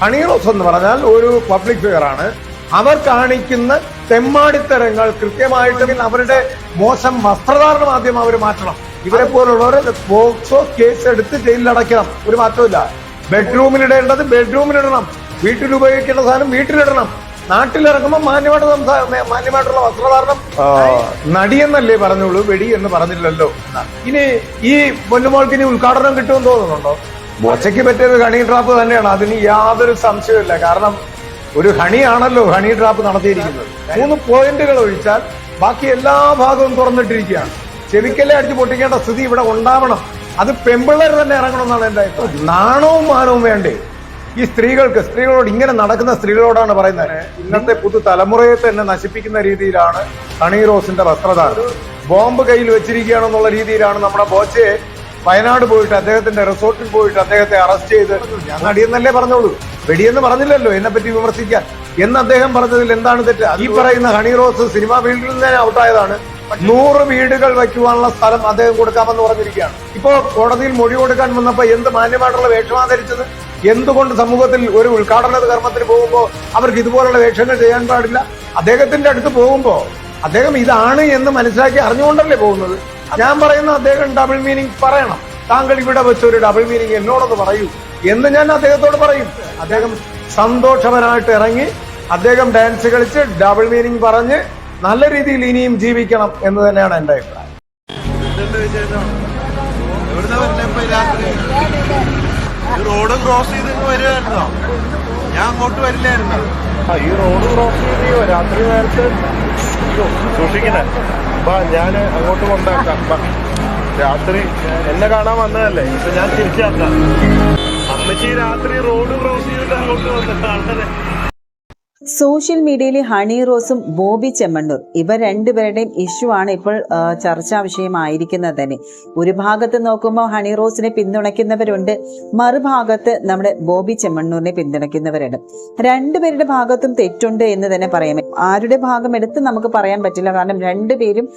ഹണീറോസ് എന്ന് പറഞ്ഞാൽ ഒരു പബ്ലിക് ഫിഗർ ആണ്. അവർ കാണിക്കുന്ന തെമ്മാടിത്തരങ്ങൾ കൃത്യമായിട്ട് അവരുടെ മോശം വസ്ത്രധാരണം ആദ്യം അവർ മാറ്റണം. ഇവരെ പോലുള്ളവരെ പോക്സോ കേസ് എടുത്ത് ജയിലിൽ അടയ്ക്കണം. ഒരു മാറ്റമില്ല ബെഡ്റൂമിൽ ഇടേണ്ടത് ബെഡ്റൂമിലിടണം വീട്ടിൽ ഉപയോഗിക്കേണ്ട സാധനം വീട്ടിലിടണം നാട്ടിലിറങ്ങുമ്പോൾ മാന്യമായിട്ട് മാന്യമായിട്ടുള്ള വസ്ത്രധാരണം. നടിയെന്നല്ലേ പറഞ്ഞുള്ളൂ വെടി എന്ന് പറഞ്ഞില്ലല്ലോ. ഇനി ഈ പൊന്നുമോൾക്ക് ഇനി ഉദ്ഘാടനം കിട്ടുമെന്ന് തോന്നുന്നുണ്ടോ? ബോച്ചയ്ക്ക് പറ്റിയത് ഹണി ട്രാപ്പ് തന്നെയാണ്. അതിന് യാതൊരു സംശയമില്ല കാരണം ഒരു ഹണിയാണല്ലോ ഹണി ട്രാപ്പ് നടത്തിയിരിക്കുന്നത്. മൂന്ന് പോയിന്റുകൾ ഒഴിച്ചാൽ ബാക്കി എല്ലാ ഭാഗവും തുറന്നിട്ടിരിക്കുകയാണ്. ചെവിക്കല്ലേ അടിച്ച് പൊട്ടിക്കേണ്ട സ്ഥിതി ഇവിടെ ഉണ്ടാവണം. അത് പെമ്പിള്ളേർ തന്നെ ഇറങ്ങണമെന്നാണ് എന്റെ അഭിപ്രായം. നാണവും മാനവും വേണ്ടേ? ഈ സ്ത്രീകൾക്ക് സ്ത്രീകളോട് ഇങ്ങനെ നടക്കുന്ന സ്ത്രീകളോടാണ് പറയുന്നത്. ഇന്നത്തെ പുതു തലമുറയെ തന്നെ നശിപ്പിക്കുന്ന രീതിയിലാണ് ഹണി റോസിന്റെ വസ്ത്രധാരണം. ബോംബ് കയ്യിൽ വെച്ചിരിക്കുകയാണെന്നുള്ള രീതിയിലാണ് നമ്മുടെ ബോച്ചയെ വയനാട് പോയിട്ട് അദ്ദേഹത്തിന്റെ റിസോർട്ടിൽ പോയിട്ട് അദ്ദേഹത്തെ അറസ്റ്റ് ചെയ്ത് ഞാൻ നടിയെന്നല്ലേ പറഞ്ഞോളൂ? വെടിയെന്ന് പറഞ്ഞില്ലല്ലോ എന്നെ പറ്റി വിമർശിക്കാൻ. എന്ന് അദ്ദേഹം പറഞ്ഞതിൽ എന്താണ് തെറ്റ്? ഈ പറയുന്ന ഹണി റോസ് സിനിമാ ഫീൽഡിൽ നിന്ന് ഔട്ടായതാണ്. നൂറ് വീടുകൾ വയ്ക്കുവാനുള്ള സ്ഥലം അദ്ദേഹം കൊടുക്കാമെന്ന് പറഞ്ഞിരിക്കുകയാണ്. ഇപ്പോ കോടതിയിൽ മൊഴി കൊടുക്കാൻ വന്നപ്പോ എന്ത് മാന്യമായിട്ടുള്ള വേഷമാണ് ധരിച്ചത് എന്തുകൊണ്ട് സമൂഹത്തിൽ ഒരു ഉദ്ഘാടന കർമ്മത്തിന് പോകുമ്പോൾ അവർക്ക് ഇതുപോലുള്ള വേഷങ്ങൾ ചെയ്യാൻ പാടില്ല? അദ്ദേഹത്തിന്റെ അടുത്ത് പോകുമ്പോൾ അദ്ദേഹം ഇതാണ് എന്ന് മനസ്സിലാക്കി അറിഞ്ഞുകൊണ്ടല്ലേ പോകുന്നത്? ഞാൻ പറയുന്ന അദ്ദേഹം ഡബിൾ മീനിങ് പറയണം. താങ്കൾ ഇവിടെ വെച്ച് ഒരു ഡബിൾ മീനിങ് എന്നോടൊന്ന് പറയൂ. എന്ന് ഞാൻ അദ്ദേഹത്തോട് പറയും. അദ്ദേഹം സന്തോഷവനായിട്ട് ഇറങ്ങി അദ്ദേഹം ഡാൻസ് കളിച്ച് ഡബിൾ മീനിങ് പറഞ്ഞ് നല്ല രീതിയിൽ ഇനിയും ജീവിക്കണം എന്ന് തന്നെയാണ് എന്റെ അഭിപ്രായം. റോഡ് ക്രോസ് ചെയ്ത് വരുമായിരുന്നോ ഞാൻ അങ്ങോട്ട് വരില്ലായിരുന്നു. ഈ റോഡ് ക്രോസ് ചെയ്ത് രാത്രി നേരത്തെ സൂക്ഷിക്കണേ ബാ ഞാൻ അങ്ങോട്ട് കൊണ്ടാക്കാം ബാ. രാത്രി എന്നെ കാണാൻ വന്നതല്ലേ ഇപ്പൊ ഞാൻ തിരിച്ചാക്കാം അമ്മച്ചി രാത്രി റോഡ് ക്രോസ് ചെയ്തിട്ട് അങ്ങോട്ട് വന്നിട്ടാണ് സോഷ്യൽ മീഡിയയിലെ ഹണി റോസും ബോബി ചെമ്മണ്ണൂർ ഇവ രണ്ടുപേരുടെയും ഇഷ്യൂ ആണ് ഇപ്പോൾ ചർച്ചാ വിഷയമായിരിക്കുന്നത് തന്നെ ഒരു ഭാഗത്ത് നോക്കുമ്പോൾ ഹണി റോസിനെ പിന്തുണയ്ക്കുന്നവരുണ്ട് മറുഭാഗത്ത് നമ്മുടെ ബോബി ചെമ്മണ്ണൂരിനെ പിന്തുണയ്ക്കുന്നവരുണ്ട്. രണ്ടുപേരുടെ ഭാഗത്തും തെറ്റുണ്ട് എന്ന് തന്നെ പറയാം. ആരുടെ ഭാഗം എടുത്ത് നമുക്ക് പറയാൻ പറ്റില്ല. കാരണം രണ്ടുപേരും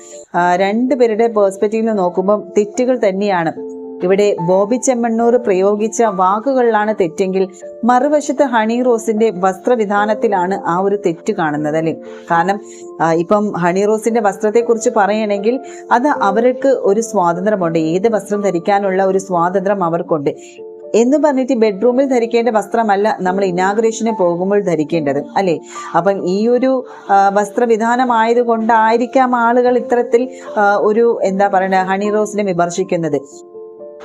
രണ്ടുപേരുടെ പേഴ്സ്പെക്റ്റീവിൽ നോക്കുമ്പോൾ തെറ്റുകൾ തന്നെയാണ്. ഇവിടെ ബോബി ചെമ്മണ്ണൂർ പ്രയോഗിച്ച വാക്കുകളിലാണ് തെറ്റെങ്കിൽ മറുവശത്ത് ഹണി റോസിന്റെ വസ്ത്രവിധാനത്തിലാണ് ആ ഒരു തെറ്റ് കാണുന്നത് അല്ലേ? കാരണം ഇപ്പം ഹണി റോസിന്റെ വസ്ത്രത്തെ കുറിച്ച് പറയണമെങ്കിൽ അത് അവർക്ക് ഒരു സ്വാതന്ത്ര്യമുണ്ട്. ഏത് വസ്ത്രം ധരിക്കാനുള്ള ഒരു സ്വാതന്ത്ര്യം അവർക്കുണ്ട്. എന്ന് പറഞ്ഞിട്ട് ബെഡ്റൂമിൽ ധരിക്കേണ്ട വസ്ത്രമല്ല നമ്മൾ ഇനാഗ്രേഷന് പോകുമ്പോൾ ധരിക്കേണ്ടത് അല്ലെ? അപ്പം ഈ ഒരു ആ, വസ്ത്രവിധാനമായത് കൊണ്ടായിരിക്കാം ആളുകൾ ഇത്തരത്തിൽ ഒരു എന്താ പറയുക ഹണി റോസിനെ വിമർശിക്കുന്നത്.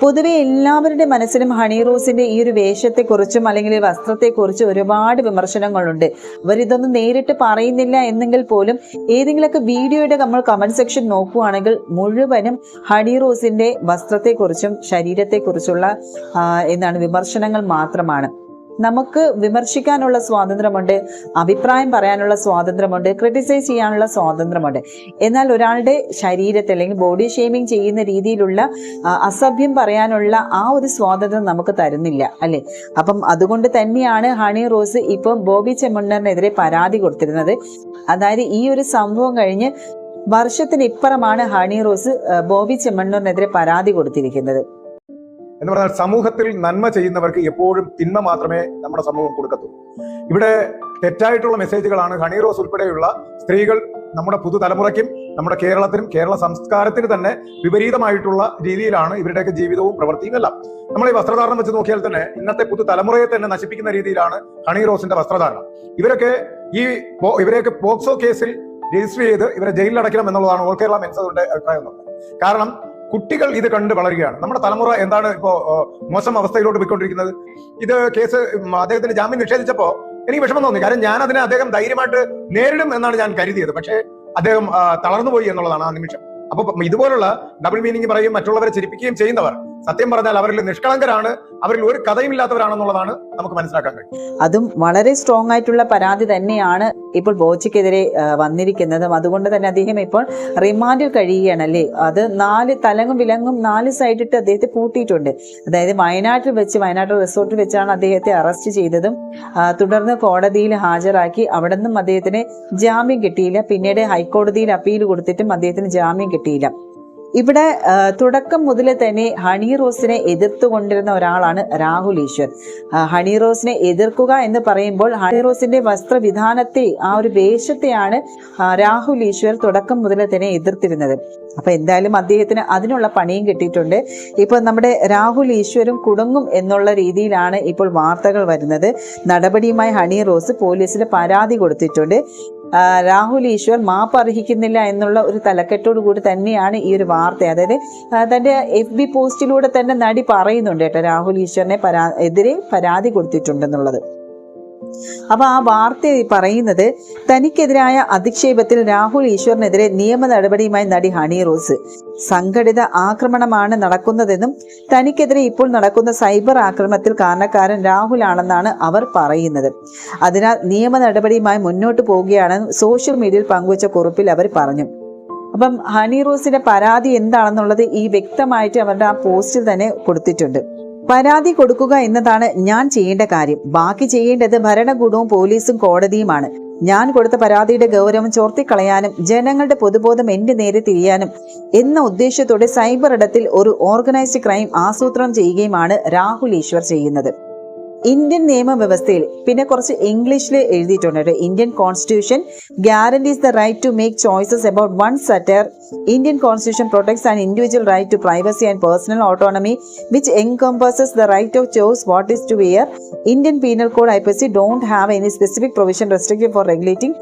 പൊതുവെ എല്ലാവരുടെ മനസ്സിലും ഹണി റോസിന്റെ ഈ ഒരു വേഷത്തെക്കുറിച്ചും അല്ലെങ്കിൽ വസ്ത്രത്തെ വസ്ത്രത്തെക്കുറിച്ചും ഒരുപാട് വിമർശനങ്ങളുണ്ട്. അവരിതൊന്നും നേരിട്ട് പറയുന്നില്ല എന്നെങ്കിൽ പോലും ഏതെങ്കിലുമൊക്കെ വീഡിയോയുടെ നമ്മൾ കമന്റ് സെക്ഷൻ നോക്കുകയാണെങ്കിൽ മുഴുവനും ഹണി റോസിന്റെ വസ്ത്രത്തെക്കുറിച്ചും ശരീരത്തെക്കുറിച്ചുള്ള കുറിച്ചുള്ള എന്താണ് വിമർശനങ്ങൾ മാത്രമാണ്. നമുക്ക് വിമർശിക്കാനുള്ള സ്വാതന്ത്ര്യമുണ്ട് അഭിപ്രായം പറയാനുള്ള സ്വാതന്ത്ര്യമുണ്ട് ക്രിട്ടിസൈസ് ചെയ്യാനുള്ള സ്വാതന്ത്ര്യമുണ്ട്. എന്നാൽ ഒരാളുടെ ശരീരത്തെ അല്ലെങ്കിൽ ബോഡി ഷേമിങ് ചെയ്യുന്ന രീതിയിലുള്ള അസഭ്യം പറയാനുള്ള ആ ഒരു സ്വാതന്ത്ര്യം നമുക്ക് തരുന്നില്ല അല്ലെ? അപ്പം അതുകൊണ്ട് തന്നെയാണ് ഹണി റോസ് ഇപ്പം ബോബി ചെമ്മണ്ണറിനെതിരെ പരാതി കൊടുത്തിരുന്നത്. അതായത് ഈ ഒരു സംഭവം കഴിഞ്ഞ് വർഷത്തിന് ഇപ്പുറമാണ് ഹണി റോസ് ബോബി ചെമ്മണ്ണൂറിനെതിരെ പരാതി കൊടുത്തിരിക്കുന്നത്. എന്ന് പറഞ്ഞാൽ സമൂഹത്തിൽ നന്മ ചെയ്യുന്നവർക്ക് എപ്പോഴും തിന്മ മാത്രമേ നമ്മുടെ സമൂഹം കൊടുക്കത്തുള്ളൂ ഇവിടെ തെറ്റായിട്ടുള്ള മെസ്സേജുകളാണ് ഹണി റോസ് ഉൾപ്പെടെയുള്ള സ്ത്രീകൾ നമ്മുടെ പുതുതലമുറയ്ക്കും നമ്മുടെ കേരളത്തിനും കേരള സംസ്കാരത്തിന് തന്നെ വിപരീതമായിട്ടുള്ള രീതിയിലാണ് ഇവരുടെയൊക്കെ ജീവിതവും പ്രവൃത്തിയും എല്ലാം. നമ്മൾ ഈ വസ്ത്രധാരണം വെച്ച് നോക്കിയാൽ തന്നെ ഇന്നത്തെ പുതുതലമുറയെ തന്നെ നശിപ്പിക്കുന്ന രീതിയിലാണ് ഹണി റോസിന്റെ വസ്ത്രധാരണം. ഇവരൊക്കെ ഈ ഇവരെയൊക്കെ പോക്സോ കേസിൽ രജിസ്റ്റർ ചെയ്ത് ഇവരെ ജയിലിൽ അടയ്ക്കണം എന്നുള്ളതാണ് ഓൾ കേരള മെൻസുകളുടെ അഭിപ്രായം. കാരണം കുട്ടികൾ ഇത് കണ്ട് വളരുകയാണ്. നമ്മുടെ തലമുറ എന്താണ് ഇപ്പോ മോശം അവസ്ഥയിലോട്ട് പോയിക്കൊണ്ടിരിക്കുന്നത്? ഇത് കേസ് അദ്ദേഹത്തിന്റെ അദ്ദേഹത്തിന് ജാമ്യം നിഷേധിച്ചപ്പോ എനിക്ക് വിഷമം തോന്നി. കാരണം ഞാൻ അതിനെ അദ്ദേഹം ധൈര്യമായിട്ട് നേരിടും എന്നാണ് ഞാൻ കരുതിയത്. പക്ഷേ അദ്ദേഹം തളർന്നുപോയി എന്നുള്ളതാണ് ആ നിമിഷം. അപ്പൊ ഇതുപോലുള്ള ഡബിൾ മീനിങ് പറയും മറ്റുള്ളവരെ ചിരിപ്പിക്കുകയും ചെയ്യുന്നവർ സത്യം പറഞ്ഞാൽ അവരിൽ നിഷ്കളങ്കരാണ് അവരിൽ ഒരു കഥയും ഇല്ലാത്തവരാണെന്നുള്ളതാണ് നമുക്ക് മനസ്സിലാക്കാൻ കഴിയും. അതും വളരെ സ്ട്രോങ് ആയിട്ടുള്ള പരാതി തന്നെയാണ് ഇപ്പോൾ ബോച്ചയ്ക്കെതിരെ വന്നിരിക്കുന്നതും. അതുകൊണ്ട് തന്നെ അദ്ദേഹം ഇപ്പോൾ റിമാൻഡിൽ കഴിയുകയാണല്ലേ? അത് നാല് തലങ്ങും വിലങ്ങും നാല് സൈഡിട്ട് അദ്ദേഹത്തെ പൂട്ടിയിട്ടുണ്ട്. അതായത് വയനാട്ടിൽ വെച്ച് വയനാട്ടിൽ റിസോർട്ടിൽ വെച്ചാണ് അദ്ദേഹത്തെ അറസ്റ്റ് ചെയ്തതും തുടർന്ന് കോടതിയിൽ ഹാജരാക്കി അവിടെ നിന്നും അദ്ദേഹത്തിന് ജാമ്യം കിട്ടിയില്ല. പിന്നീട് ഹൈക്കോടതിയിൽ അപ്പീൽ കൊടുത്തിട്ടും അദ്ദേഹത്തിന് ജാമ്യം കിട്ടിയില്ല. ഇവിടെ തുടക്കം മുതൽ തന്നെ ഹണി റോസിനെ എതിർത്തുകൊണ്ടിരുന്ന ഒരാളാണ് രാഹുൽ ഈശ്വർ. ഹണി റോസിനെ എതിർക്കുക എന്ന് പറയുമ്പോൾ ഹണി റോസിന്റെ വസ്ത്രവിധാനത്തെ ആ ഒരു വേഷത്തെയാണ് രാഹുൽ ഈശ്വർ തുടക്കം മുതൽ തന്നെ എതിർത്തിരുന്നത്. അപ്പൊ എന്തായാലും അദ്ദേഹത്തിന് അതിനുള്ള പണിയും കിട്ടിയിട്ടുണ്ട്. ഇപ്പൊ നമ്മുടെ രാഹുൽ ഈശ്വരും കുടുങ്ങും എന്നുള്ള രീതിയിലാണ് ഇപ്പോൾ വാർത്തകൾ വരുന്നത്. നടപടിയുമായി ഹണി റോസ് പോലീസിന് പരാതി കൊടുത്തിട്ടുണ്ട്. രാഹുൽ ഈശ്വർ മാപ്പ് അർഹിക്കുന്നില്ല എന്നുള്ള ഒരു തലക്കെട്ടോടു കൂടി തന്നെയാണ് ഈ ഒരു വാർത്ത. അതായത് തന്റെ എഫ് ബി പോസ്റ്റിലൂടെ തന്നെ നടി പറയുന്നുണ്ട് കേട്ടോ രാഹുൽ ഈശ്വറിനെ പരാ എതിരെ പരാതി കൊടുത്തിട്ടുണ്ടെന്നുള്ളത്. അപ്പൊ ആ വാർത്ത പറയുന്നത് തനിക്കെതിരായ അധിക്ഷേപത്തിൽ രാഹുൽ ഈശ്വറിനെതിരെ നിയമ നടപടിയുമായി നടി ഹണി റോസ്. സംഘടിത ആക്രമണമാണ് നടക്കുന്നതെന്നും തനിക്കെതിരെ ഇപ്പോൾ നടക്കുന്ന സൈബർ ആക്രമണത്തിൽ കാരണക്കാരൻ രാഹുലാണെന്നാണ് അവർ പറയുന്നത്. അതിനാൽ നിയമ നടപടിയുമായി മുന്നോട്ട് പോവുകയാണെന്ന് സോഷ്യൽ മീഡിയയിൽ പങ്കുവച്ച കുറിപ്പിൽ അവർ പറഞ്ഞു. അപ്പം ഹണി റോസിന്റെ പരാതി എന്താണെന്നുള്ളത് ഈ വ്യക്തമായിട്ട് അവരുടെ ആ പോസ്റ്റിൽ തന്നെ കൊടുത്തിട്ടുണ്ട്. പരാതി കൊടുക്കുക എന്നതാണ് ഞാൻ ചെയ്യേണ്ട കാര്യം. ബാക്കി ചെയ്യേണ്ടത് ഭരണകൂടവും പോലീസും കോടതിയുമാണ്. ഞാൻ കൊടുത്ത പരാതിയുടെ ഗൗരവം ചോർത്തിക്കളയാനും ജനങ്ങളുടെ പൊതുബോധം എന്റെ നേരെ തിരിയാനും എന്ന ഉദ്ദേശത്തോടെ സൈബർ ഇടത്തിൽ ഒരു ഓർഗനൈസ്ഡ് ക്രൈം ആസൂത്രണം ചെയ്യുകയുമാണ് രാഹുൽ ഈശ്വർ ചെയ്യുന്നത്. ഇന്ത്യൻ നിയമവ്യവസ്ഥയിൽ പിന്നെ കുറച്ച് ഇംഗ്ലീഷിൽ എഴുതിയിട്ടുണ്ട് Indian constitution guarantees the right to make choices about one's attire Indian constitution protects and individual right to privacy and personal autonomy which encompasses the right of choice what is to wear Indian penal code I P C don't have any specific provision restricted for regulating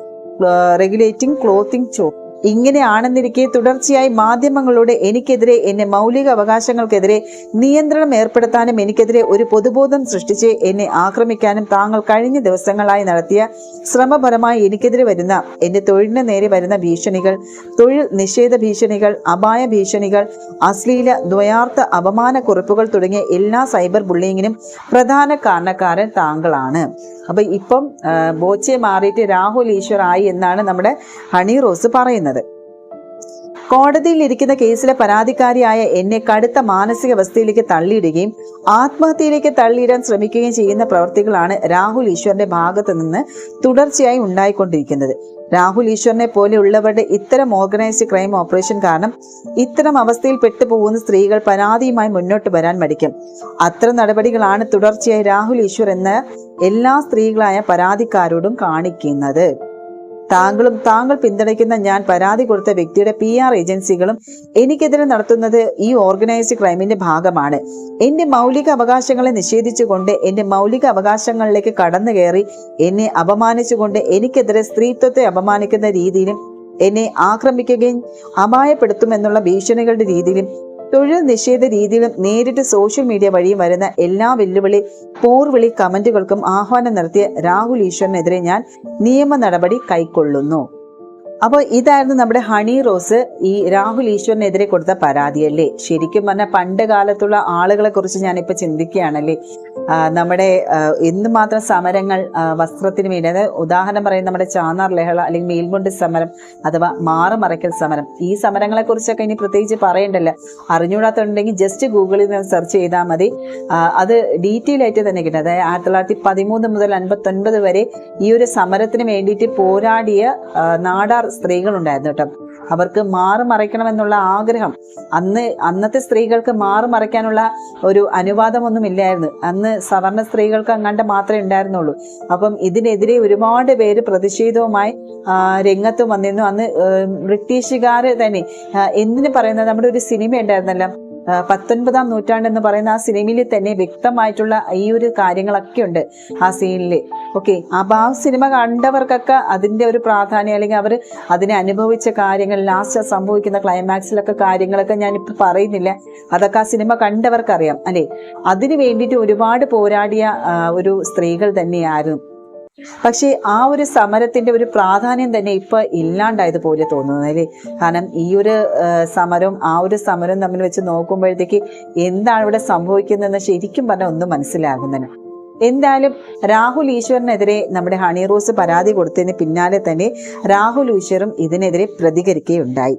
regulating clothing ചോ ഇങ്ങനെയാണെന്നിരിക്കെ തുടർച്ചയായി മാധ്യമങ്ങളോട് എനിക്കെതിരെ എന്നെ മൗലിക അവകാശങ്ങൾക്കെതിരെ നിയന്ത്രണം ഏർപ്പെടുത്താനും എനിക്കെതിരെ ഒരു പൊതുബോധം സൃഷ്ടിച്ച് എന്നെ ആക്രമിക്കാനും താങ്കൾ കഴിഞ്ഞ ദിവസങ്ങളായി നടത്തിയ ശ്രമപരമായി എനിക്കെതിരെ വരുന്ന എന്റെ തൊഴിലിന് നേരെ വരുന്ന ഭീഷണികൾ തൊഴിൽ നിഷേധ ഭീഷണികൾ അപായ ഭീഷണികൾ അശ്ലീല ദ്വയാർത്ഥ അപമാന കുറിപ്പുകൾ തുടങ്ങിയ എല്ലാ സൈബർ ബുള്ളിങ്ങിനും പ്രധാന കാരണക്കാരൻ താങ്കളാണ്. അപ്പൊ ഇപ്പം ബോച്ചെ മാറിയിട്ട് രാഹുൽ ഈശ്വർ ആയി എന്നാണ് നമ്മുടെ ഹണി റോസ് പറയുന്നത്. കോടതിയിൽ ഇരിക്കുന്ന കേസിലെ പരാതിക്കാരിയായ എന്നെ കടുത്ത മാനസികാവസ്ഥയിലേക്ക് തള്ളിയിടുകയും ആത്മഹത്യയിലേക്ക് തള്ളിയിടാൻ ശ്രമിക്കുകയും ചെയ്യുന്ന പ്രവർത്തികളാണ് രാഹുൽ ഈശ്വറിന്റെ ഭാഗത്ത് നിന്ന് തുടർച്ചയായി ഉണ്ടായിക്കൊണ്ടിരിക്കുന്നത്. രാഹുൽ ഈശ്വറിനെ പോലെയുള്ളവരുടെ ഇത്തരം ഓർഗനൈസ്ഡ് ക്രൈം ഓപ്പറേഷൻ കാരണം ഇത്തരം അവസ്ഥയിൽ പെട്ടുപോകുന്ന സ്ത്രീകൾ പരാതിയുമായി മുന്നോട്ട് വരാൻ മടിക്കും. അത്തരം നടപടികളാണ് തുടർച്ചയായി രാഹുൽ ഈശ്വർ എന്ന എല്ലാ സ്ത്രീകളായ പരാതിക്കാരോടും കാണിക്കുന്നത്. താങ്കളും താങ്കൾ പിന്തുണയ്ക്കുന്ന ഞാൻ പരാതി കൊടുത്ത വ്യക്തിയുടെ പി ആർ ഏജൻസികളും എനിക്കെതിരെ നടത്തുന്നത് ഈ ഓർഗനൈസ്ഡ് ക്രൈമിന്റെ ഭാഗമാണ്. എന്റെ മൗലിക അവകാശങ്ങളെ നിഷേധിച്ചുകൊണ്ട് എന്റെ മൗലിക അവകാശങ്ങളിലേക്ക് കടന്നു കയറി എന്നെ അപമാനിച്ചുകൊണ്ട് എനിക്കെതിരെ സ്ത്രീത്വത്തെ അപമാനിക്കുന്ന രീതിയിലും എന്നെ ആക്രമിക്കുകയും അപായപ്പെടുത്തുമെന്നുള്ള ഭീഷണികളുടെ രീതിയിലും തൊഴിൽ നിഷേധ രീതിയിലും നേരിട്ട് സോഷ്യൽ മീഡിയ വഴിയും വരുന്ന എല്ലാ വെല്ലുവിളി പോർവിളി കമന്റുകൾക്കും ആഹ്വാനം നടത്തിയ രാഹുൽ ഈശ്വറിനെതിരെ ഞാൻ നിയമ നടപടി കൈക്കൊള്ളുന്നു. അപ്പോൾ ഇതായിരുന്നു നമ്മുടെ ഹണി റോസ് ഈ രാഹുൽ ഈശ്വറിനെതിരെ കൊടുത്ത പരാതിയല്ലേ? ശരിക്കും പറഞ്ഞാൽ പണ്ട് കാലത്തുള്ള ആളുകളെ കുറിച്ച് ഞാനിപ്പോൾ ചിന്തിക്കുകയാണല്ലേ? നമ്മുടെ എന്തുമാത്രം സമരങ്ങൾ വസ്ത്രത്തിന് വേണ്ടി അതായത് ഉദാഹരണം പറയുന്നത് നമ്മുടെ ചാന്നാർ ലഹള അല്ലെങ്കിൽ മേൽമുണ്ട് സമരം അഥവാ മാറുമറയ്ക്കൽ സമരം. ഈ സമരങ്ങളെ കുറിച്ചൊക്കെ ഇനി പ്രത്യേകിച്ച് പറയണ്ടല്ലോ. അറിഞ്ഞുകൂടാത്തുണ്ടെങ്കിൽ ജസ്റ്റ് ഗൂഗിളിൽ നിന്ന് സെർച്ച് ചെയ്താൽ മതി. അത് ഡീറ്റെയിൽ ആയിട്ട് തന്നെ കിട്ടും. അതായത് ആയിരത്തി തൊള്ളായിരത്തി പതിമൂന്ന് മുതൽ അൻപത്തൊൻപത് വരെ ഈ ഒരു സമരത്തിന് വേണ്ടിയിട്ട് പോരാടിയ നാടാർ സ്ത്രീകളുണ്ടായിരുന്നു കേട്ടോ. അവർക്ക് മാറി മറയ്ക്കണമെന്നുള്ള ആഗ്രഹം. അന്ന് അന്നത്തെ സ്ത്രീകൾക്ക് മാറി മറയ്ക്കാനുള്ള ഒരു അനുവാദമൊന്നും ഇല്ലായിരുന്നു. അന്ന് സവർണ സ്ത്രീകൾക്ക് അങ്ങാണ്ട് മാത്രമേ ഉണ്ടായിരുന്നുള്ളൂ. അപ്പം ഇതിനെതിരെ ഒരുപാട് പേര് പ്രതിഷേധവുമായി രംഗത്ത് വന്നിരുന്നു. അന്ന് ബ്രിട്ടീഷുകാർ തന്നെ എന്തിനു പറയുന്നത്? നമ്മുടെ ഒരു സിനിമ ഉണ്ടായിരുന്നല്ലോ പത്തൊൻപതാം നൂറ്റാണ്ട് എന്ന് പറയുന്ന ആ സിനിമയിൽ തന്നെ വ്യക്തമായിട്ടുള്ള ഈ ഒരു കാര്യങ്ങളൊക്കെ ഉണ്ട് ആ സീനിൽ ഓക്കെ അപ്പൊ ആ സിനിമ കണ്ടവർക്കൊക്കെ അതിന്റെ ഒരു പ്രാധാന്യം അല്ലെങ്കിൽ അവർ അതിനെ അനുഭവിച്ച കാര്യങ്ങൾ ലാസ്റ്റ് സംഭവിക്കുന്ന ക്ലൈമാക്സിലൊക്കെ കാര്യങ്ങളൊക്കെ ഞാനിപ്പോൾ പറയുന്നില്ല. അതൊക്കെ ആ സിനിമ കണ്ടവർക്കറിയാം അല്ലേ? അതിനു വേണ്ടിയിട്ട് ഒരുപാട് പോരാടിയ ഒരു സ്ത്രീകൾ തന്നെയായിരുന്നു. പക്ഷേ ആ ഒരു സമരത്തിന്റെ ഒരു പ്രാധാന്യം തന്നെ ഇപ്പൊ ഇല്ലാണ്ടായത് പോലെ തോന്നുന്നു അല്ലേ? കാരണം ഈ ഒരു സമരവും ആ ഒരു സമരവും തമ്മിൽ വെച്ച് നോക്കുമ്പോഴത്തേക്ക് എന്താണ് ഇവിടെ സംഭവിക്കുന്നതെന്ന് ശരിക്കും പറഞ്ഞാൽ ഒന്നും മനസ്സിലാകുന്നില്ല. എന്തായാലും രാഹുൽ ഈശ്വറിനെതിരെ നമ്മുടെ ഹണി റോസ് പരാതി കൊടുത്തതിന് പിന്നാലെ തന്നെ രാഹുൽ ഈശ്വറും ഇതിനെതിരെ പ്രതികരിക്കുകയുണ്ടായി.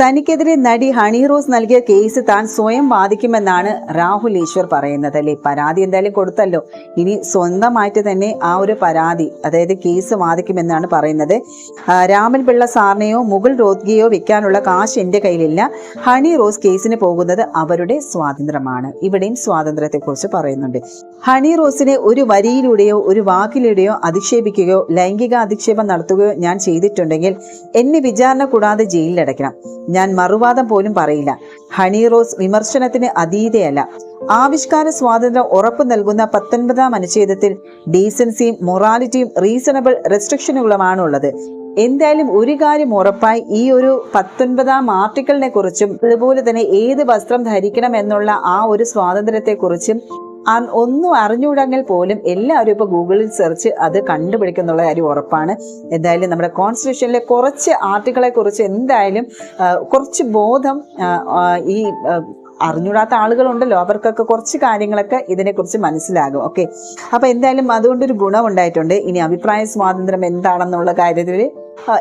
തനിക്കെതിരെ നടി ഹണി റോസ് നൽകിയ കേസ് താൻ സ്വയം വാദിക്കുമെന്നാണ് രാഹുൽ ഈശ്വർ പറയുന്നത് അല്ലേ? പരാതി എന്തായാലും കൊടുത്തല്ലോ. ഇനി സ്വന്തമായിട്ട് തന്നെ ആ ഒരു പരാതി അതായത് കേസ് വാദിക്കുമെന്നാണ് പറയുന്നത്. രാമൻ പിള്ള സാറിനെയോ മുകുൾ റോത്ഗിയോ വെക്കാനുള്ള കാശ് എന്റെ കയ്യിലില്ല. ഹണി റോസ് കേസിന് പോകുന്നത് അവരുടെ സ്വാതന്ത്ര്യമാണ്. ഇവിടെയും സ്വാതന്ത്ര്യത്തെക്കുറിച്ച് പറയുന്നുണ്ട്. ഹണി റോസിനെ ഒരു വരിയിലൂടെയോ ഒരു വാക്കിലൂടെയോ അധിക്ഷേപിക്കുകയോ ലൈംഗിക അധിക്ഷേപം നടത്തുകയോ ഞാൻ ചെയ്തിട്ടുണ്ടെങ്കിൽ എന്നെ വിചാരണ കൂടാതെ ജയിലിലടയ്ക്കണം. ഞാൻ മറുവാദം പോലും പറയില്ല. ഹണി റോസ് വിമർശനത്തിന് അതീതയല്ല. ആവിഷ്കാര സ്വാതന്ത്ര്യം ഉറപ്പു നൽകുന്ന പത്തൊൻപതാം അനുച്ഛേദത്തിൽ ഡീസൻസിയും മൊറാലിറ്റിയും റീസണബിൾ റെസ്ട്രിക്ഷനുകളുമാണ് ഉള്ളത് എന്തായാലും ഒരു കാര്യം ഉറപ്പായി ഈ ഒരു പത്തൊൻപതാം ആർട്ടിക്കിളിനെ കുറിച്ചും അതുപോലെ തന്നെ ഏത് വസ്ത്രം ധരിക്കണം എന്നുള്ള ആ ഒരു സ്വാതന്ത്ര്യത്തെക്കുറിച്ചും ഒന്നും അറിഞ്ഞുകൂടെങ്കിൽ പോലും എല്ലാവരും ഇപ്പോൾ ഗൂഗിളിൽ സെർച്ച് അത് കണ്ടുപിടിക്കുന്നുള്ള കാര്യം ഉറപ്പാണ്. എന്തായാലും നമ്മുടെ കോൺസ്റ്റിറ്റ്യൂഷനിലെ കുറച്ച് ആർട്ടിക്കിളെ കുറിച്ച് എന്തായാലും കുറച്ച് ബോധം ഈ അറിഞ്ഞൂടാത്ത ആളുകളുണ്ടല്ലോ. അവർക്കൊക്കെ കുറച്ച് കാര്യങ്ങളൊക്കെ ഇതിനെക്കുറിച്ച് മനസ്സിലാകും. ഓക്കെ? അപ്പോൾ എന്തായാലും അതുകൊണ്ടൊരു ഗുണം ഉണ്ടായിട്ടുണ്ട് ഇനി അഭിപ്രായ സ്വാതന്ത്ര്യം എന്താണെന്നുള്ള കാര്യത്തിൽ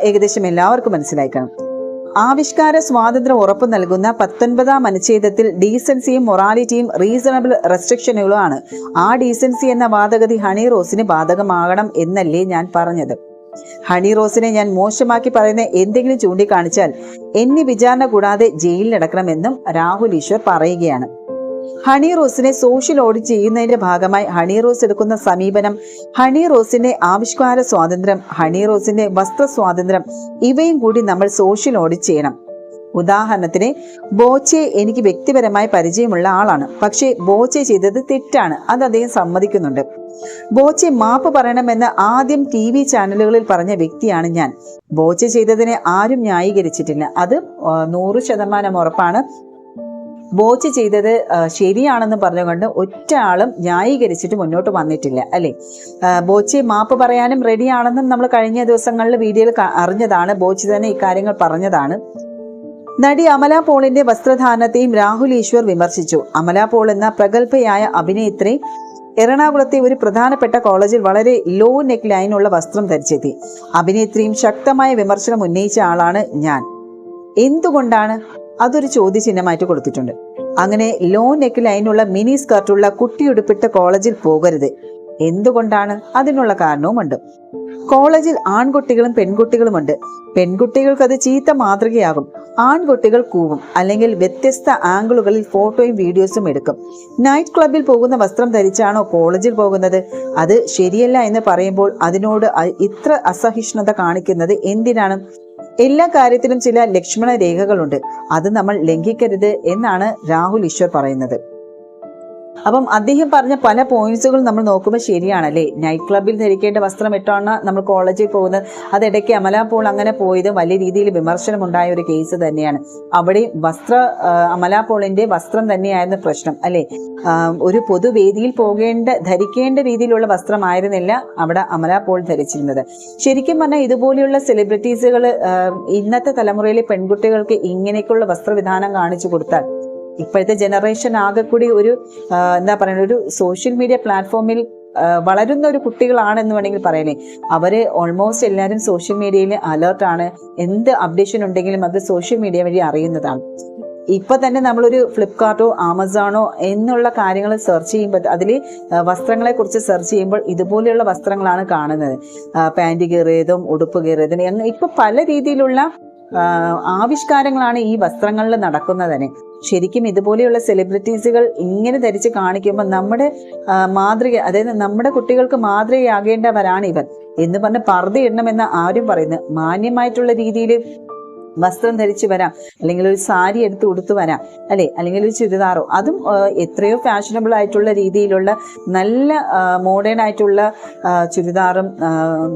ഏകദേശം എല്ലാവർക്കും മനസ്സിലായിക്കണം. ആവിഷ്കാര സ്വാതന്ത്ര്യം ഉറപ്പു നൽകുന്ന പത്തൊൻപതാം അനുച്ഛേദത്തിൽ ഡീസൻസിയും മൊറാലിറ്റിയും റീസണബിൾ റെസ്ട്രിക്ഷനുകളും ആണ് ആ ഡീസൻസി എന്ന വാദഗതി ഹണി റോസിന് ബാധകമാകണം എന്നല്ലേ ഞാൻ പറഞ്ഞത്. ഹണി റോസിനെ ഞാൻ മോശമാക്കി പറയുന്ന എന്തെങ്കിലും ചൂണ്ടിക്കാണിച്ചാൽ എന്നെ വിചാരണ കൂടാതെ ജയിലിലടക്കണമെന്നും രാഹുൽ ഈശ്വർ പറയുകയാണ്. ഹണി റോസിനെ സോഷ്യൽ ഓഡിറ്റ് ചെയ്യുന്നതിന്റെ ഭാഗമായി ഹണി റോസ് എടുക്കുന്ന സമീപനം ഹണി റോസിന്റെ ആവിഷ്കാര സ്വാതന്ത്ര്യം ഹണി റോസിന്റെ വസ്ത്ര സ്വാതന്ത്ര്യം ഇവയും കൂടി നമ്മൾ സോഷ്യൽ ഓഡിറ്റ് ചെയ്യണം. ഉദാഹരണത്തിന് ബോച്ചെ എനിക്ക് വ്യക്തിപരമായി പരിചയമുള്ള ആളാണ്. പക്ഷേ ബോച്ചെ ചെയ്തത് തെറ്റാണ്. അത് അദ്ദേഹം സമ്മതിക്കുന്നുണ്ട്. ബോച്ചെ മാപ്പ് പറയണമെന്ന് ആദ്യം ടി വി ചാനലുകളിൽ പറഞ്ഞ വ്യക്തിയാണ് ഞാൻ. ബോച്ചെ ചെയ്തതിനെ ആരും ന്യായീകരിച്ചിട്ടില്ല. അത് നൂറ് ശതമാനം ഉറപ്പാണ്. ബോച്ച് ചെയ്തത് ശരിയാണെന്ന് പറഞ്ഞുകൊണ്ട് ഒറ്റ ആളും ന്യായീകരിച്ചിട്ട് മുന്നോട്ട് വന്നിട്ടില്ല അല്ലേ? ബോച്ച് മാപ്പ് പറയാനും റെഡിയാണെന്നും നമ്മൾ കഴിഞ്ഞ ദിവസങ്ങളിൽ വീഡിയോയിൽ അറിഞ്ഞതാണ് ബോച്ച് തന്നെ ഇക്കാര്യങ്ങൾ പറഞ്ഞതാണ്. നടി അമല പോളിന്റെ വസ്ത്രധാരണത്തെയും രാഹുൽ ഈശ്വർ വിമർശിച്ചു. അമല പോൾ എന്ന പ്രഗത്ഭയായ അഭിനേത്രി എറണാകുളത്തെ ഒരു പ്രധാനപ്പെട്ട കോളേജിൽ വളരെ ലോ നെക്ക് ലൈനുള്ള വസ്ത്രം ധരിച്ചെത്തി. അഭിനേത്രിയും ശക്തമായ വിമർശനം ഉന്നയിച്ച ആളാണ് ഞാൻ. എന്തുകൊണ്ടാണ്? അതൊരു ചോദ്യചിഹ്നമായിട്ട് കൊടുത്തിട്ടുണ്ട്. അങ്ങനെ ലോ നെക്ക് ലൈനുള്ള മിനി സ്കർട്ടുള്ള കുട്ടിയുടുപ്പിട്ട കോളേജിൽ പോകരുത്. എന്തുകൊണ്ടാണ്? അതിനുള്ള കാരണവുമുണ്ട്. കോളേജിൽ ആൺകുട്ടികളും പെൺകുട്ടികളുമുണ്ട്. പെൺകുട്ടികൾക്ക് അത് ചീത്ത മാതൃകയാകും. ആൺകുട്ടികൾ കൂവും അല്ലെങ്കിൽ വ്യത്യസ്ത ആംഗിളുകളിൽ ഫോട്ടോയും വീഡിയോസും എടുക്കും. നൈറ്റ് ക്ലബിൽ പോകുന്ന വസ്ത്രം ധരിച്ചാണോ കോളേജിൽ പോകുന്നത്? അത് ശരിയല്ല എന്ന് പറയുമ്പോൾ അതിനോട് ഇത്ര അസഹിഷ്ണുത കാണിക്കുന്നത് എന്തിനാണ്? എല്ലാ കാര്യത്തിലും ചില ലക്ഷ്മണ രേഖകളുണ്ട്. അത് നമ്മൾ ലംഘിക്കരുത് എന്നാണ് രാഹുൽ ഈശ്വർ പറയുന്നത്. അപ്പം അദ്ദേഹം പറഞ്ഞ പല പോയിന്റ്സുകൾ നമ്മൾ നോക്കുമ്പോൾ ശരിയാണല്ലേ? നൈറ്റ് ക്ലബിൽ ധരിക്കേണ്ട വസ്ത്രം ഇട്ടാണ് നമ്മൾ കോളേജിൽ പോകുന്നത്. അതിടയ്ക്ക് അമല പോൾ അങ്ങനെ പോയത് വലിയ രീതിയിൽ വിമർശനം ഉണ്ടായ ഒരു കേസ് തന്നെയാണ്. അവിടെ വസ്ത്ര അമലാപ്പോളിന്റെ അമല പോളിന്റെ വസ്ത്രം തന്നെയായിരുന്നു പ്രശ്നം അല്ലെ? ഒരു പൊതുവേദിയിൽ പോകേണ്ട ധരിക്കേണ്ട രീതിയിലുള്ള വസ്ത്രമായിരുന്നില്ല അവിടെ അമല പോൾ ധരിച്ചിരുന്നത്. ശരിക്കും പറഞ്ഞാൽ ഇതുപോലെയുള്ള സെലിബ്രിറ്റീസുകൾ ഇന്നത്തെ തലമുറയിലെ പെൺകുട്ടികൾക്ക് ഇങ്ങനെയൊക്കെയുള്ള വസ്ത്രവിധാനം കാണിച്ചു കൊടുത്താൽ ഇപ്പോഴത്തെ ജനറേഷൻ ആകെ കൂടി ഒരു എന്താ പറയുക ഒരു സോഷ്യൽ മീഡിയ പ്ലാറ്റ്ഫോമിൽ വളരുന്ന ഒരു കുട്ടികളാണെന്ന് വേണമെങ്കിൽ പറയലേ അവർ ഓൾമോസ്റ്റ് എല്ലാവരും സോഷ്യൽ മീഡിയയിൽ അലേർട്ടാണ് എന്ത് അപ്ഡേഷൻ ഉണ്ടെങ്കിലും അത് സോഷ്യൽ മീഡിയ വഴി അറിയുന്നതാണ്. ഇപ്പൊ തന്നെ നമ്മളൊരു ഫ്ലിപ്കാർട്ടോ ആമസോണോ എന്നുള്ള കാര്യങ്ങൾ സെർച്ച് ചെയ്യുമ്പോൾ അതിൽ വസ്ത്രങ്ങളെ കുറിച്ച് സെർച്ച് ചെയ്യുമ്പോൾ ഇതുപോലെയുള്ള വസ്ത്രങ്ങളാണ് കാണുന്നത്. പാന്റ് കീറിയതും ഉടുപ്പ് കീറിയതും ഇപ്പൊ പല രീതിയിലുള്ള ആവിഷ്കാരങ്ങളാണ് ഈ വസ്ത്രങ്ങളിൽ നടക്കുന്നത് തന്നെ ശരിക്കും ഇതുപോലെയുള്ള സെലിബ്രിറ്റീസുകൾ ഇങ്ങനെ ധരിച്ച് കാണിക്കുമ്പോൾ നമ്മുടെ മാതൃക അതായത് നമ്മുടെ കുട്ടികൾക്ക് മാതൃകയാകേണ്ടവരാണ് ഇവർ. എന്ന് പറഞ്ഞ് ഇടണമെന്ന് ആരും പറയുന്നത് മാന്യമായിട്ടുള്ള രീതിയിൽ വസ്ത്രം ധരിച്ച് വരാം. അല്ലെങ്കിൽ ഒരു സാരി എടുത്ത് ഉടുത്ത് വരാം. അല്ലെ? അല്ലെങ്കിൽ ഒരു ചുരിദാറോ. അതും എത്രയോ ഫാഷനബിൾ ആയിട്ടുള്ള രീതിയിലുള്ള നല്ല മോഡേൺ ആയിട്ടുള്ള ചുരിദാറും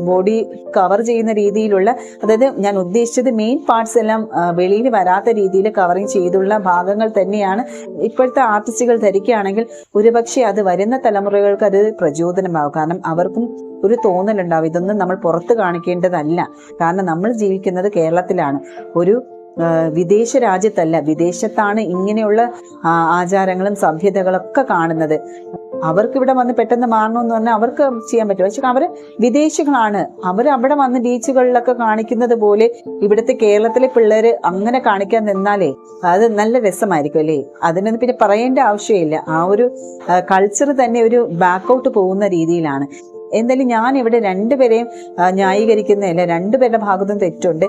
ബോഡി കവർ ചെയ്യുന്ന രീതിയിലുള്ള അതായത് ഞാൻ ഉദ്ദേശിച്ചത് മെയിൻ പാർട്സ് എല്ലാം വെളിയിൽ വരാത്ത രീതിയിൽ കവറിങ് ചെയ്തുള്ള ഭാഗങ്ങൾ തന്നെയാണ് ഇപ്പോഴത്തെ ആർട്ടിസ്റ്റുകൾ ധരിക്കുകയാണെങ്കിൽ ഒരുപക്ഷെ അത് വരുന്ന തലമുറകൾക്ക് അത് പ്രചോദനമാകും. കാരണം അവർക്കും ഒരു തോന്നലുണ്ടാവും. ഇതൊന്നും നമ്മൾ പുറത്ത് കാണിക്കേണ്ടതല്ല. കാരണം നമ്മൾ ജീവിക്കുന്നത് കേരളത്തിലാണ്. ഒരു വിദേശ രാജ്യത്തല്ല. വിദേശത്താണ് ഇങ്ങനെയുള്ള ആചാരങ്ങളും സഭ്യതകളൊക്കെ കാണുന്നത്. അവർക്ക് ഇവിടെ വന്ന് പെട്ടെന്ന് മാറണം എന്ന് പറഞ്ഞാൽ അവർക്ക് ചെയ്യാൻ പറ്റും. പക്ഷെ അവർ വിദേശികളാണ്. അവർ അവിടെ വന്ന് ബീച്ചുകളിലൊക്കെ കാണിക്കുന്നത് പോലെ ഇവിടുത്തെ കേരളത്തിലെ പിള്ളേര് അങ്ങനെ കാണിക്കാൻ നിന്നാലേ അത് നല്ല രസമായിരിക്കും അല്ലേ? അതിനൊന്നും പിന്നെ പറയേണ്ട ആവശ്യമില്ല. ആ ഒരു കൾച്ചർ തന്നെ ഒരു ബാക്കൗട്ട് പോകുന്ന രീതിയിലാണ്. എന്തായാലും ഞാൻ ഇവിടെ രണ്ടുപേരെയും ന്യായീകരിക്കുന്നതല്ല രണ്ടുപേരുടെ ഭാഗത്തും തെറ്റുണ്ട്.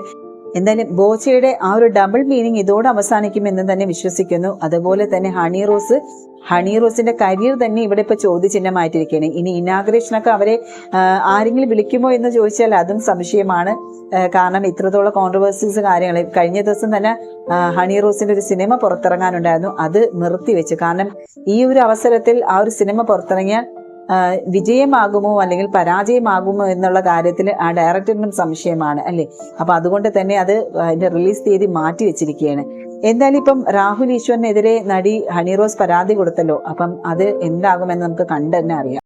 എന്തായാലും ബോച്ചയുടെ ആ ഒരു ഡബിൾ മീനിങ് ഇതോടെ അവസാനിക്കുമെന്ന് തന്നെ വിശ്വസിക്കുന്നു. അതുപോലെ തന്നെ ഹണി റോസ് ഹണി റോസിന്റെ കരിയർ തന്നെ ഇവിടെ ഇപ്പൊ ചോദ്യചിഹ്നമായിട്ടിരിക്കുകയാണ്. ഇനി ഇനാഗ്രേഷനൊക്കെ അവരെ ആരെങ്കിലും വിളിക്കുമോ എന്ന് ചോദിച്ചാൽ അതും സംശയമാണ്. കാരണം ഇത്രത്തോളം കോൺട്രവേഴ്സീസ് കാര്യങ്ങൾ. കഴിഞ്ഞ ദിവസം തന്നെ ഹണി റോസിന്റെ ഒരു സിനിമ പുറത്തിറങ്ങാനുണ്ടായിരുന്നു. അത് നിർത്തിവെച്ചു. കാരണം ഈ ഒരു അവസരത്തിൽ ആ ഒരു സിനിമ പുറത്തിറങ്ങിയാൽ വിജയമാകുമോ അല്ലെങ്കിൽ പരാജയമാകുമോ എന്നുള്ള കാര്യത്തിൽ ആ ഡയറക്ടറിനും സംശയമാണ് അല്ലേ? അപ്പൊ അതുകൊണ്ട് തന്നെ അത് അതിന്റെ റിലീസ് തീയതി മാറ്റി വെച്ചിരിക്കുകയാണ്. എന്തായാലും ഇപ്പം രാഹുൽ ഈശ്വറിനെതിരെ നടി ഹണി റോസ് പരാതി കൊടുത്തല്ലോ. അപ്പം അത് എന്താകുമെന്ന് നമുക്ക് കണ്ടു തന്നെ അറിയാം.